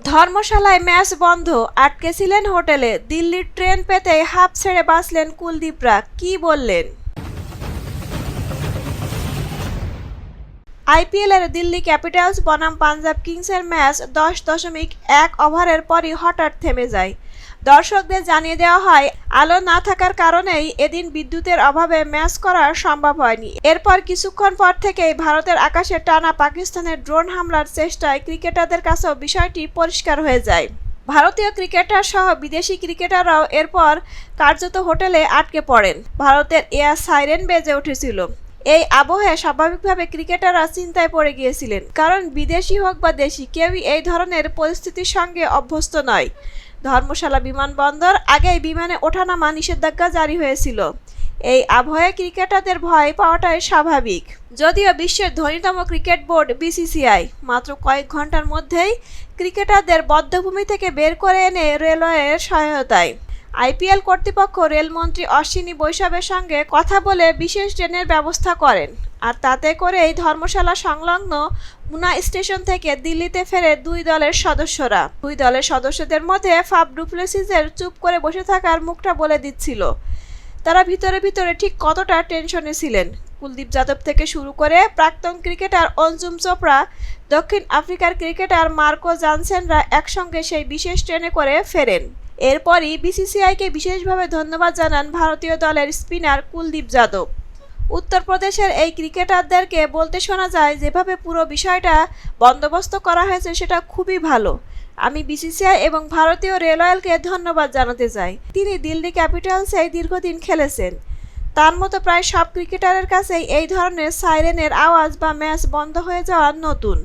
ধর্মশালায় match বন্ধ, আটকেছিলেন হোটেলে, দিল্লির ট্রেন পেতে হাফ ছেড়ে বাঁচলেন কুলদীপরা, কি বললেন? আইপিএলের দিল্লি ক্যাপিটালস বনাম পাঞ্জাব কিংসের ম্যাচ দশ দশমিক এক ওভারের পরই হঠাৎ থেমে যায়। দর্শকদের জানিয়ে দেওয়া হয়, আলো না থাকার কারণেই এদিন বিদ্যুতের অভাবে ম্যাচ করা সম্ভব হয়নি। এরপর কিছুক্ষণ পর থেকেই ভারতের আকাশে টানা পাকিস্তানের ড্রোন হামলার চেষ্টায় ক্রিকেটারদের কাছেও বিষয়টি পরিষ্কার হয়ে যায়। ভারতীয় ক্রিকেটার সহ বিদেশি ক্রিকেটাররাও এরপর কার্যত হোটেলে আটকে পড়েন। ভারতের এয়ার সাইরেন বেজে উঠেছিল। এই আবহে স্বাভাবিকভাবে ক্রিকেটাররা চিন্তায় পড়ে গিয়েছিলেন, কারণ বিদেশি হোক বা দেশি, কেউই এই ধরনের পরিস্থিতির সঙ্গে অভ্যস্ত নয়। ধর্মশালা, বিমানবন্দর, আগে বিমানে ওঠানামা নিষেধাজ্ঞা জারি হয়েছিল। এই আবহাওয়ায় ক্রিকেটারদের ভয় পাওয়াটাই স্বাভাবিক। যদিও বিশ্বের ধনীতম ক্রিকেট বোর্ড, বিসিসিআই, মাত্র কয়েক ঘণ্টার মধ্যেই ক্রিকেটারদের বদ্ধভূমি থেকে বের করে এনে রেলওয়ের সহায়তায়। আইপিএল কর্তৃপক্ষ রেলমন্ত্রী অশ্বিনী বৈশবের সঙ্গে কথা বলে বিশেষ ট্রেনের ব্যবস্থা করেন। আর তাতে করেই ধর্মশালা সংলগ্ন মুনা স্টেশন থেকে দিল্লিতে ফেরে দুই দলের সদস্যরা। দুই দলের সদস্যদের মধ্যে ফাব ডুপ্লেসিসের চুপ করে বসে থাকার মুখটা বলে দিচ্ছিল। তারা ভিতরে ভিতরে ঠিক কতটা টেনশনে ছিলেন? কুলদীপ যাদব থেকে শুরু করে প্রাক্তন ক্রিকেটার অঞ্জুম চোপড়া, দক্ষিণ আফ্রিকার ক্রিকেটার মার্কো জানসেনরা একসঙ্গে সেই বিশেষ ট্রেনে করে ফেরেন। এরপরই বিসিসিআইকে বিশেষভাবে ধন্যবাদ জানান ভারতীয় দলের স্পিনার কুলদীপ যাদব। উত্তরপ্রদেশের এই ক্রিকেটারদেরকে বলতে শোনা যায়, যেভাবে পুরো বিষয়টা বন্দোবস্ত করা হয়েছে সেটা খুবই ভালো। আমি বিসিসিআই এবং ভারতীয় রেলওয়েলকে ধন্যবাদ জানাতে চাই। তিনি দিল্লি ক্যাপিটালসে দীর্ঘদিন খেলেছেন। তার মতো প্রায় সব ক্রিকেটারের কাছেই এই ধরনের সাইরেনের আওয়াজ বা ম্যাচ বন্ধ হয়ে যাওয়া নতুন।